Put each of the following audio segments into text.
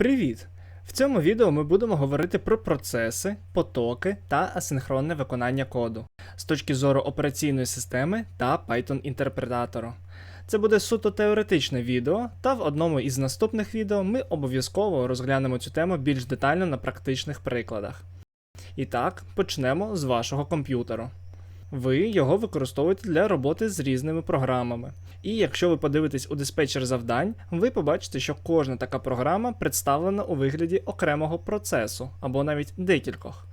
Привіт! В цьому відео ми будемо говорити про процеси, потоки та асинхронне виконання коду з точки зору операційної системи та Python інтерпретатору. Це буде суто теоретичне відео, та в одному із наступних відео ми обов'язково розглянемо цю тему більш детально на практичних прикладах. І так, почнемо з вашого комп'ютеру. Ви його використовуєте для роботи з різними програмами. І якщо ви подивитесь у диспетчер завдань, ви побачите, що кожна така програма представлена у вигляді окремого процесу або навіть декількох.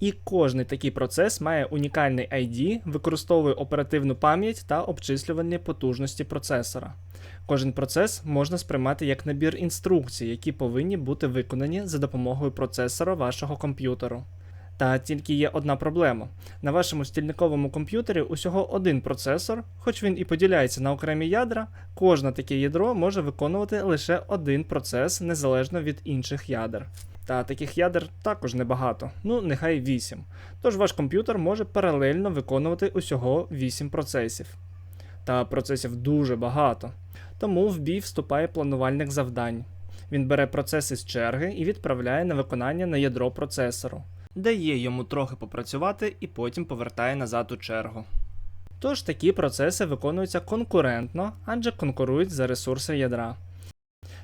І кожний такий процес має унікальний ID, використовує оперативну пам'ять та обчислювальні потужності процесора. Кожен процес можна сприймати як набір інструкцій, які повинні бути виконані за допомогою процесора вашого комп'ютеру. Та тільки є одна проблема. На вашому стільниковому комп'ютері усього один процесор, хоч він і поділяється на окремі ядра, кожне таке ядро може виконувати лише один процес незалежно від інших ядер. Та таких ядер також небагато, ну нехай 8. Тож ваш комп'ютер може паралельно виконувати усього 8 процесів. Та процесів дуже багато. Тому в бій вступає планувальник завдань. Він бере процеси з черги і відправляє на виконання на ядро процесору дає йому трохи попрацювати і потім повертає назад у чергу. Тож такі процеси виконуються конкурентно, адже конкурують за ресурси ядра.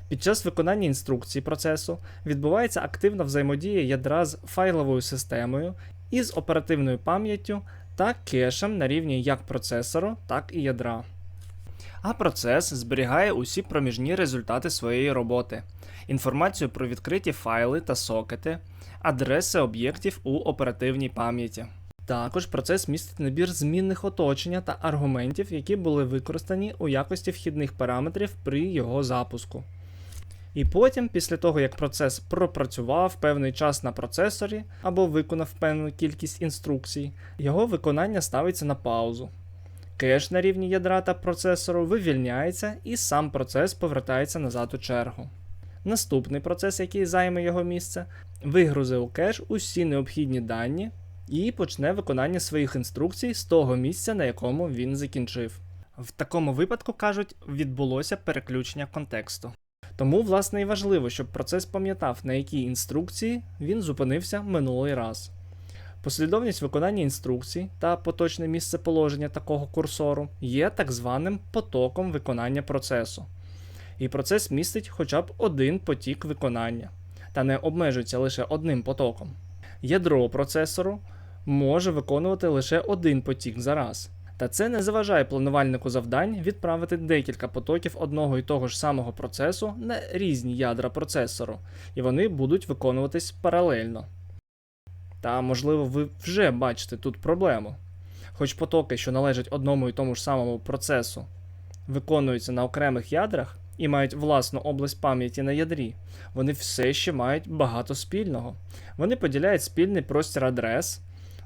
Під час виконання інструкцій процесу відбувається активна взаємодія ядра з файловою системою і з оперативною пам'яттю та кешем на рівні як процесору, так і ядра. А процес зберігає усі проміжні результати своєї роботи, інформацію про відкриті файли та сокети, адреси об'єктів у оперативній пам'яті. Також процес містить набір змінних оточення та аргументів, які були використані у якості вхідних параметрів при його запуску. І потім, після того як процес пропрацював певний час на процесорі або виконав певну кількість інструкцій, його виконання ставиться на паузу. Кеш на рівні ядра та процесору вивільняється і сам процес повертається назад у чергу. Наступний процес, який займе його місце, вигрузе у кеш усі необхідні дані і почне виконання своїх інструкцій з того місця, на якому він закінчив. В такому випадку кажуть, відбулося переключення контексту. Тому, власне, і важливо, щоб процес пам'ятав, на якій інструкції він зупинився минулий раз. Послідовність виконання інструкцій та поточне місце положення такого курсору є так званим потоком виконання процесу. І процес містить хоча б один потік виконання, та не обмежується лише одним потоком. Ядро процесору може виконувати лише один потік за раз. Та це не заважає планувальнику завдань відправити декілька потоків одного і того ж самого процесу на різні ядра процесору, і вони будуть виконуватись паралельно. Та, можливо, ви вже бачите тут проблему. Хоч потоки, що належать одному і тому ж самому процесу, виконуються на окремих ядрах і мають власну область пам'яті на ядрі, вони все ще мають багато спільного. Вони поділяють спільний простір адрес,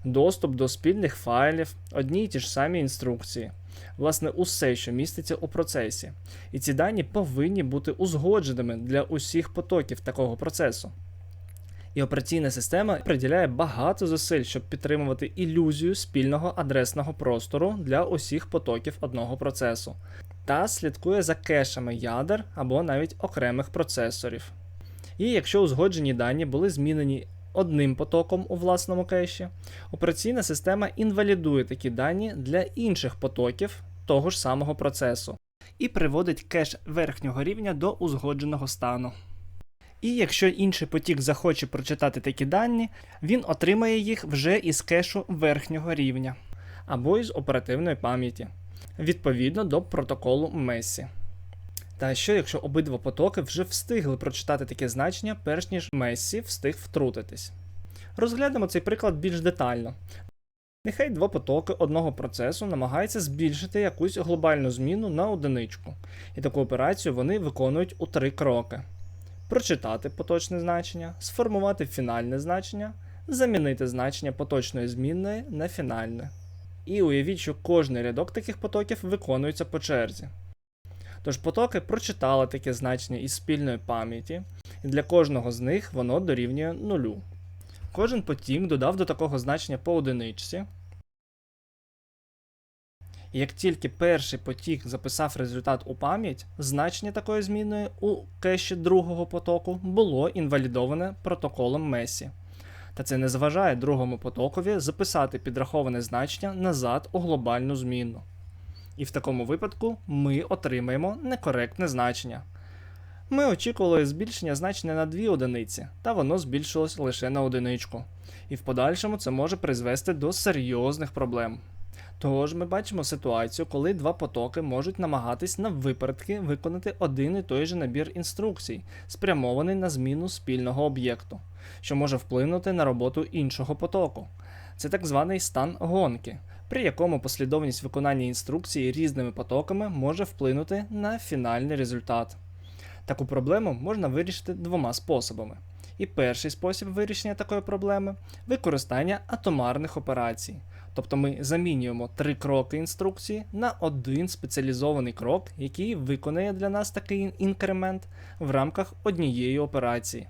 доступ до спільних файлів, одні й ті ж самі інструкції. Власне, усе, що міститься у процесі. І ці дані повинні бути узгодженими для усіх потоків такого процесу. І операційна система приділяє багато зусиль, щоб підтримувати ілюзію спільного адресного простору для усіх потоків одного процесу, та слідкує за кешами ядер або навіть окремих процесорів. І якщо узгоджені дані були змінені одним потоком у власному кеші, операційна система інвалідує такі дані для інших потоків того ж самого процесу і приводить кеш верхнього рівня до узгодженого стану. І якщо інший потік захоче прочитати такі дані, він отримає їх вже із кешу верхнього рівня або із оперативної пам'яті, відповідно до протоколу Месі. Та що, якщо обидва потоки вже встигли прочитати таке значення, перш ніж Месі встиг втрутитись? Розглянемо цей приклад більш детально. Нехай два потоки одного процесу намагаються збільшити якусь глобальну зміну на одиничку, і таку операцію вони виконують у три кроки прочитати поточне значення, сформувати фінальне значення, замінити значення поточної змінної на фінальне. І уявіть, що кожний рядок таких потоків виконується по черзі. Тож потоки прочитали таке значення із спільної пам'яті, і для кожного з них воно дорівнює нулю. Кожен потік додав до такого значення по одиничці. Як тільки перший потік записав результат у пам'ять, значення такої зміни у кеші другого потоку було інвалідоване протоколом Месі. Та це не заважає другому потокові записати підраховане значення назад у глобальну змінну. І в такому випадку ми отримаємо некоректне значення. Ми очікували збільшення значення на 2 одиниці, та воно збільшилось лише на одиничку. І в подальшому це може призвести до серйозних проблем. Тож ми бачимо ситуацію, коли два потоки можуть намагатись на випередки виконати один і той же набір інструкцій, спрямований на зміну спільного об'єкту, що може вплинути на роботу іншого потоку. Це так званий стан гонки, при якому послідовність виконання інструкції різними потоками може вплинути на фінальний результат. Таку проблему можна вирішити двома способами. І перший спосіб вирішення такої проблеми використання атомарних операцій. Тобто ми замінюємо три кроки інструкції на один спеціалізований крок, який виконає для нас такий інкремент в рамках однієї операції.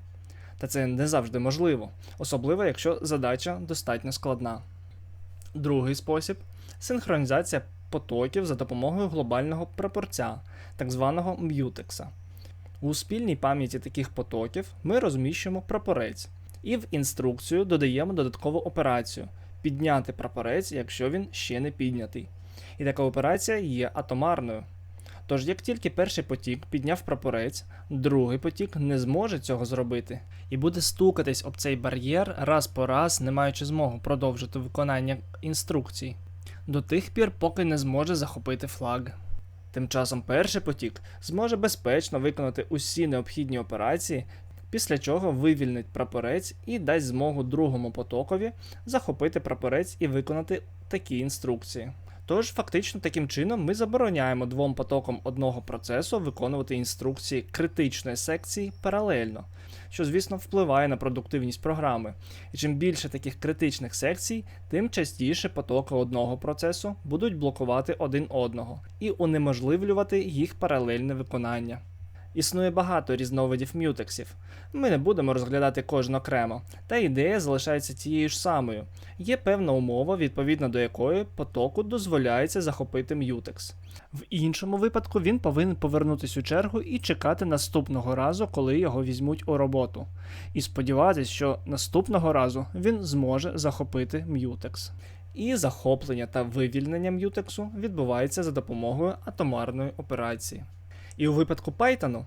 Та це не завжди можливо, особливо якщо задача достатньо складна. Другий спосіб синхронізація потоків за допомогою глобального прапорця, так званого м'ютекса. У спільній пам'яті таких потоків ми розміщуємо прапорець і в інструкцію додаємо додаткову операцію підняти прапорець, якщо він ще не піднятий. І така операція є атомарною. Тож, як тільки перший потік підняв прапорець, другий потік не зможе цього зробити і буде стукатись об цей бар'єр раз по раз, не маючи змогу продовжити виконання інструкцій, до тих пір, поки не зможе захопити флаг. Тим часом перший потік зможе безпечно виконати усі необхідні операції, після чого вивільнить прапорець і дасть змогу другому потокові захопити прапорець і виконати такі інструкції. Тож, фактично, таким чином ми забороняємо двом потокам одного процесу виконувати інструкції критичної секції паралельно, що, звісно, впливає на продуктивність програми. І чим більше таких критичних секцій, тим частіше потоки одного процесу будуть блокувати один одного і унеможливлювати їх паралельне виконання. Існує багато різновидів мютексів. Ми не будемо розглядати кожен окремо, та ідея залишається тією ж самою. Є певна умова, відповідно до якої потоку дозволяється захопити мютекс. В іншому випадку він повинен повернутися у чергу і чекати наступного разу, коли його візьмуть у роботу. І сподіватися, що наступного разу він зможе захопити мютекс. І захоплення та вивільнення мютексу відбувається за допомогою атомарної операції. І у випадку Python,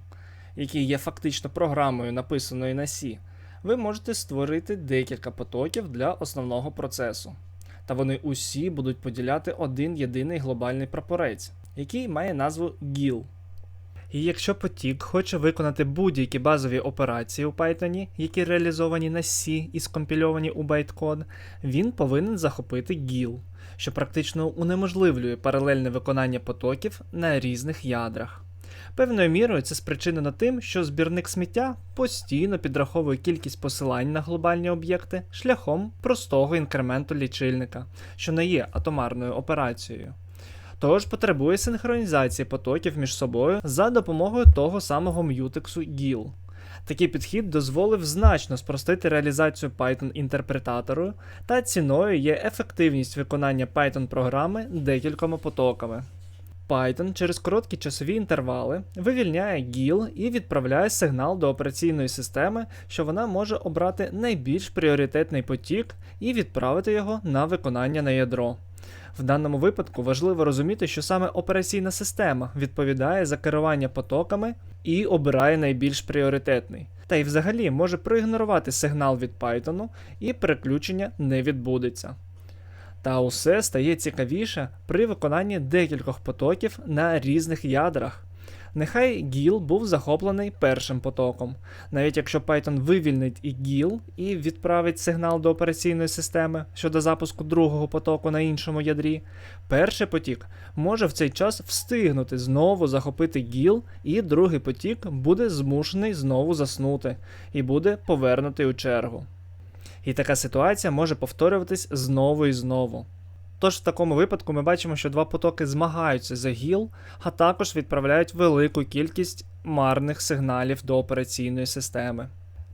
який є фактично програмою, написаною на C, ви можете створити декілька потоків для основного процесу. Та вони усі будуть поділяти один єдиний глобальний прапорець, який має назву GIL. І якщо потік хоче виконати будь-які базові операції у Python, які реалізовані на C і скомпільовані у байткод, він повинен захопити GIL, що практично унеможливлює паралельне виконання потоків на різних ядрах. Певною мірою це спричинено тим, що збірник сміття постійно підраховує кількість посилань на глобальні об'єкти шляхом простого інкременту лічильника, що не є атомарною операцією. Тож потребує синхронізації потоків між собою за допомогою того самого м'ютексу GIL. Такий підхід дозволив значно спростити реалізацію Python інтерпретатору, та ціною є ефективність виконання Python програми декількома потоками. Python через короткі часові інтервали вивільняє GIL і відправляє сигнал до операційної системи, що вона може обрати найбільш пріоритетний потік і відправити його на виконання на ядро. В даному випадку важливо розуміти, що саме операційна система відповідає за керування потоками і обирає найбільш пріоритетний. Та й взагалі може проігнорувати сигнал від Python і переключення не відбудеться. Та усе стає цікавіше при виконанні декількох потоків на різних ядрах. Нехай GIL був захоплений першим потоком. Навіть якщо Python вивільнить і GIL і відправить сигнал до операційної системи щодо запуску другого потоку на іншому ядрі, перший потік може в цей час встигнути знову захопити GIL, і другий потік буде змушений знову заснути і буде повернутий у чергу. І така ситуація може повторюватись знову і знову. Тож в такому випадку ми бачимо, що два потоки змагаються за гіл, а також відправляють велику кількість марних сигналів до операційної системи.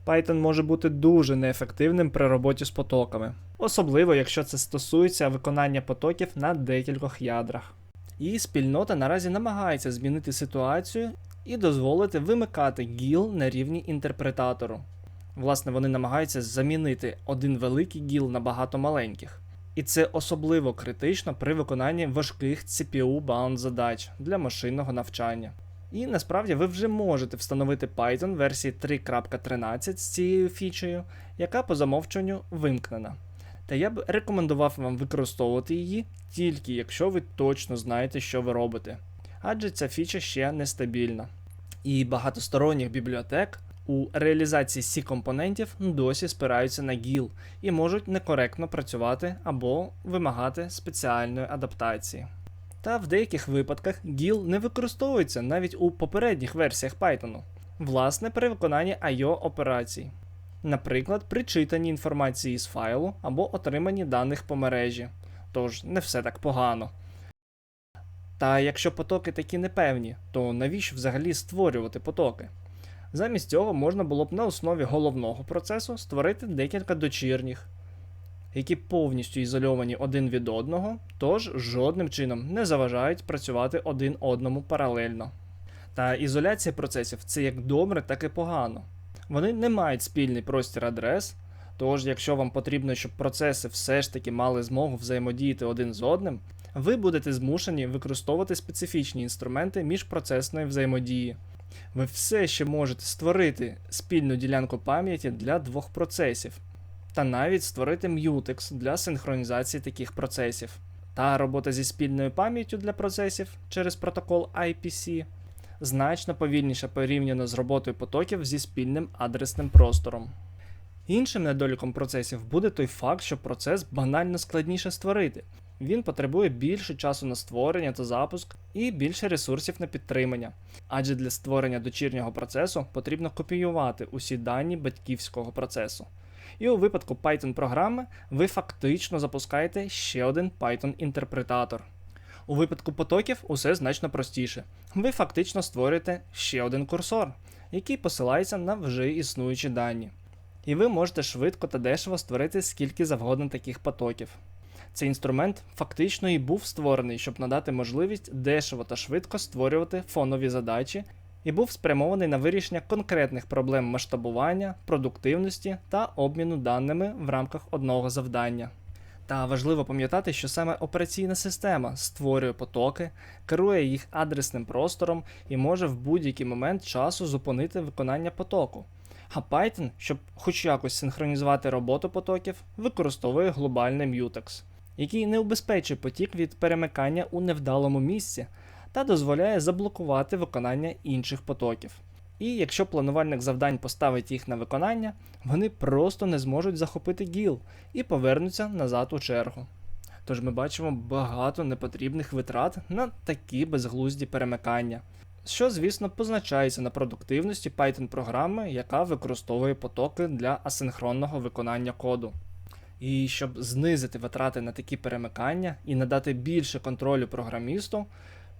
Python може бути дуже неефективним при роботі з потоками, особливо якщо це стосується виконання потоків на декількох ядрах. І спільнота наразі намагається змінити ситуацію і дозволити вимикати гіл на рівні інтерпретатору. Власне, вони намагаються замінити один великий гіл на багато маленьких. І це особливо критично при виконанні важких CPU-bound задач для машинного навчання. І насправді ви вже можете встановити Python версії 3.13 з цією фічею, яка по замовчуванню вимкнена. Та я б рекомендував вам використовувати її тільки якщо ви точно знаєте, що ви робите, адже ця фіча ще нестабільна. І багатосторонніх бібліотек у реалізації C компонентів досі спираються на GIL і можуть некоректно працювати або вимагати спеціальної адаптації. Та в деяких випадках GIL не використовується навіть у попередніх версіях Python, власне при виконанні IO операцій. Наприклад, при читанні інформації з файлу або отриманні даних по мережі. Тож не все так погано. Та якщо потоки такі непевні, то навіщо взагалі створювати потоки? Замість цього можна було б на основі головного процесу створити декілька дочірніх, які повністю ізольовані один від одного, тож жодним чином не заважають працювати один одному паралельно. Та ізоляція процесів це як добре, так і погано. Вони не мають спільний простір адрес, тож, якщо вам потрібно, щоб процеси все ж таки мали змогу взаємодіяти один з одним, ви будете змушені використовувати специфічні інструменти міжпроцесної взаємодії. Ви все ще можете створити спільну ділянку пам'яті для двох процесів, та навіть створити Mutex для синхронізації таких процесів. Та робота зі спільною пам'яттю для процесів через протокол IPC значно повільніша порівняно з роботою потоків зі спільним адресним простором. Іншим недоліком процесів буде той факт, що процес банально складніше створити. Він потребує більше часу на створення та запуск і більше ресурсів на підтримання, адже для створення дочірнього процесу потрібно копіювати усі дані батьківського процесу. І у випадку Python програми ви фактично запускаєте ще один Python-інтерпретатор. У випадку потоків усе значно простіше. Ви фактично створюєте ще один курсор, який посилається на вже існуючі дані. І ви можете швидко та дешево створити скільки завгодно таких потоків. Цей інструмент фактично і був створений, щоб надати можливість дешево та швидко створювати фонові задачі, і був спрямований на вирішення конкретних проблем масштабування, продуктивності та обміну даними в рамках одного завдання. Та важливо пам'ятати, що саме операційна система створює потоки, керує їх адресним простором і може в будь-який момент часу зупинити виконання потоку. А Python, щоб хоч якось синхронізувати роботу потоків, використовує глобальний mutex, який не убезпечує потік від перемикання у невдалому місці та дозволяє заблокувати виконання інших потоків. І якщо планувальник завдань поставить їх на виконання, вони просто не зможуть захопити гіл і повернуться назад у чергу. Тож ми бачимо багато непотрібних витрат на такі безглузді перемикання, що, звісно, позначається на продуктивності Python програми, яка використовує потоки для асинхронного виконання коду. І щоб знизити витрати на такі перемикання і надати більше контролю програмісту,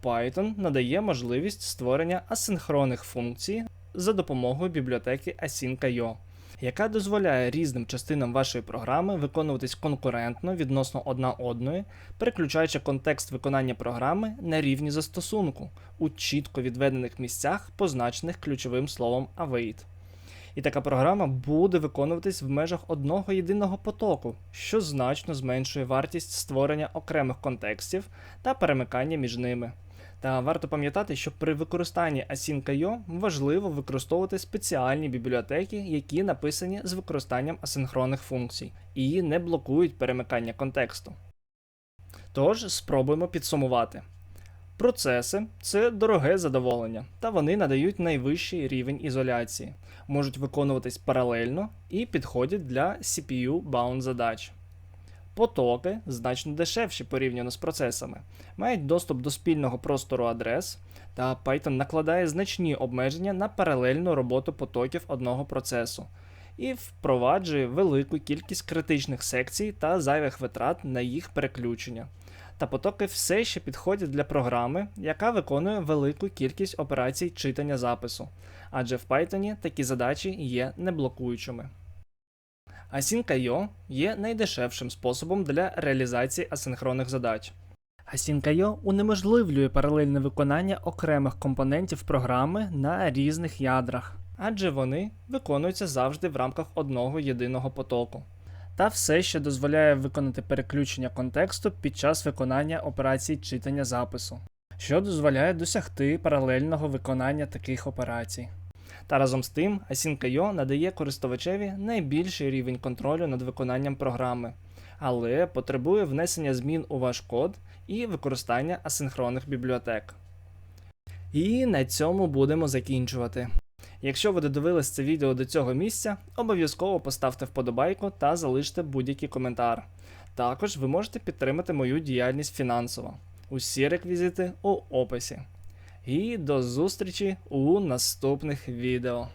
Python надає можливість створення асинхронних функцій за допомогою бібліотеки Async.io, яка дозволяє різним частинам вашої програми виконуватись конкурентно відносно одна одної, переключаючи контекст виконання програми на рівні застосунку у чітко відведених місцях, позначених ключовим словом await. І така програма буде виконуватись в межах одного єдиного потоку, що значно зменшує вартість створення окремих контекстів та перемикання між ними. Та варто пам'ятати, що при використанні Async.io важливо використовувати спеціальні бібліотеки, які написані з використанням асинхронних функцій і не блокують перемикання контексту. Тож спробуємо підсумувати. Процеси це дороге задоволення, та вони надають найвищий рівень ізоляції, можуть виконуватись паралельно і підходять для CPU-bound задач. Потоки значно дешевші порівняно з процесами, мають доступ до спільного простору адрес, та Python накладає значні обмеження на паралельну роботу потоків одного процесу і впроваджує велику кількість критичних секцій та зайвих витрат на їх переключення. Та потоки все ще підходять для програми, яка виконує велику кількість операцій читання запису, адже в Python такі задачі є неблокуючими. Async.io є найдешевшим способом для реалізації асинхронних задач. Async.io унеможливлює паралельне виконання окремих компонентів програми на різних ядрах, адже вони виконуються завжди в рамках одного єдиного потоку. Та все ще дозволяє виконати переключення контексту під час виконання операцій читання запису, що дозволяє досягти паралельного виконання таких операцій. Та разом з тим, Async.io надає користувачеві найбільший рівень контролю над виконанням програми, але потребує внесення змін у ваш код і використання асинхронних бібліотек. І на цьому будемо закінчувати. Якщо ви додивились це відео до цього місця, обов'язково поставте вподобайку та залиште будь-який коментар. Також ви можете підтримати мою діяльність фінансово. Усі реквізити у описі. І до зустрічі у наступних відео.